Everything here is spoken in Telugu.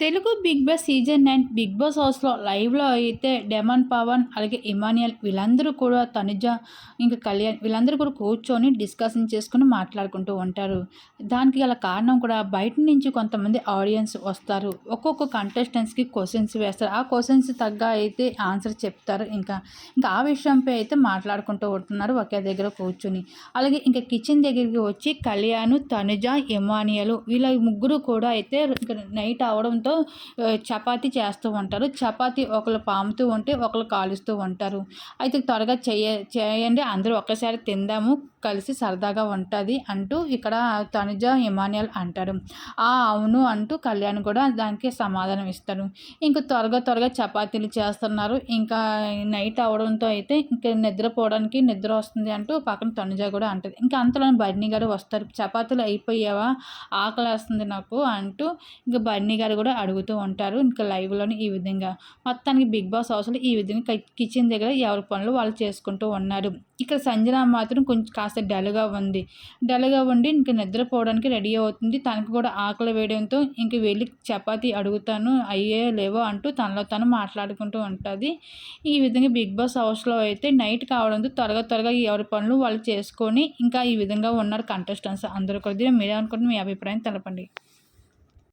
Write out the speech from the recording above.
Telugu Bigg Boss season nine Bigg Boss హౌస్లో లైవ్లో అయితే డెమన్ పవన్ అలాగే ఇమానియల్ వీళ్ళందరూ కూడా తనుజ ఇంకా కళ్యాణ్ వీళ్ళందరూ కూడా కూర్చొని డిస్కషన్ చేసుకుని మాట్లాడుకుంటూ ఉంటారు. దానికి గల కారణం కూడా బయట నుంచి కొంతమంది ఆడియన్స్ వస్తారు. ఒక్కొక్క కంటెస్టెంట్స్కి క్వశ్చన్స్ వేస్తారు. ఆ క్వశ్చన్స్ తగ్గ అయితే ఆన్సర్ చెప్తారు. ఇంకా ఇంకా ఆ విషయంపై అయితే మాట్లాడుకుంటూ ఉంటున్నారు ఒకే దగ్గర కూర్చుని. అలాగే ఇంకా కిచెన్ దగ్గరికి వచ్చి కళ్యాణ్ తనుజ ఇమానియలు వీళ్ళ ముగ్గురు కూడా అయితే నైట్ అవడంతో దాంతో చపాతీ చేస్తూ ఉంటారు. చపాతీ ఒకరు పాముతూ ఉంటే ఒకరు కాలుస్తూ ఉంటారు. అయితే త్వరగా చేయ చేయండి. అందరూ ఒక్కసారి తిందాము. కలిసి సరదాగా ఉంటుంది అంటూ ఇక్కడ తనుజ ఇమానియల్ అంటారు ఆ అవును అంటూ కళ్యాణ్ కూడా దానికి సమాధానం ఇస్తారు ఇంకా త్వరగా త్వరగా చపాతీలు చేస్తున్నారు. ఇంకా నైట్ అవడంతో అయితే ఇంకా నిద్రపోవడానికి నిద్ర వస్తుంది అంటూ పక్కన తనుజ కూడా అంటుంది. ఇంకా అంతలో బర్నీ గారు వస్తారు. చపాతీలు అయిపోయావా? ఆకలి వస్తుంది నాకు అంటూ ఇంకా బర్నీ గారు కూడా అడుగుతూ ఉంటారు. ఇంకా లైవ్లోని ఈ విధంగా. మొత్తానికి బిగ్ బాస్ హౌస్లో ఈ విధంగా కిచెన్ దగ్గర ఎవరి పనులు వాళ్ళు చేసుకుంటూ ఉన్నారు. ఇక్కడ సంజన మాత్రం కొంచెం కాస్త డల్గా ఉంది. డల్గా ఉండి ఇంక నిద్రపోవడానికి రెడీ అవుతుంది. తనకు కూడా ఆకలి వేయడంతో ఇంక వెళ్ళి చపాతీ అడుగుతాను అయ్యే లేవో అంటూ తనలో తను మాట్లాడుకుంటూ ఉంటుంది. ఈ విధంగా బిగ్ బాస్ హౌస్లో అయితే నైట్ కావడంతో త్వరగా త్వరగా ఎవరి పనులు వాళ్ళు చేసుకొని ఇంకా ఈ విధంగా ఉన్నారు కంటెస్టెంట్స్. అందరూ కొద్దిగా మీరే అనుకుంటున్న మీ అభిప్రాయం తెలపండి.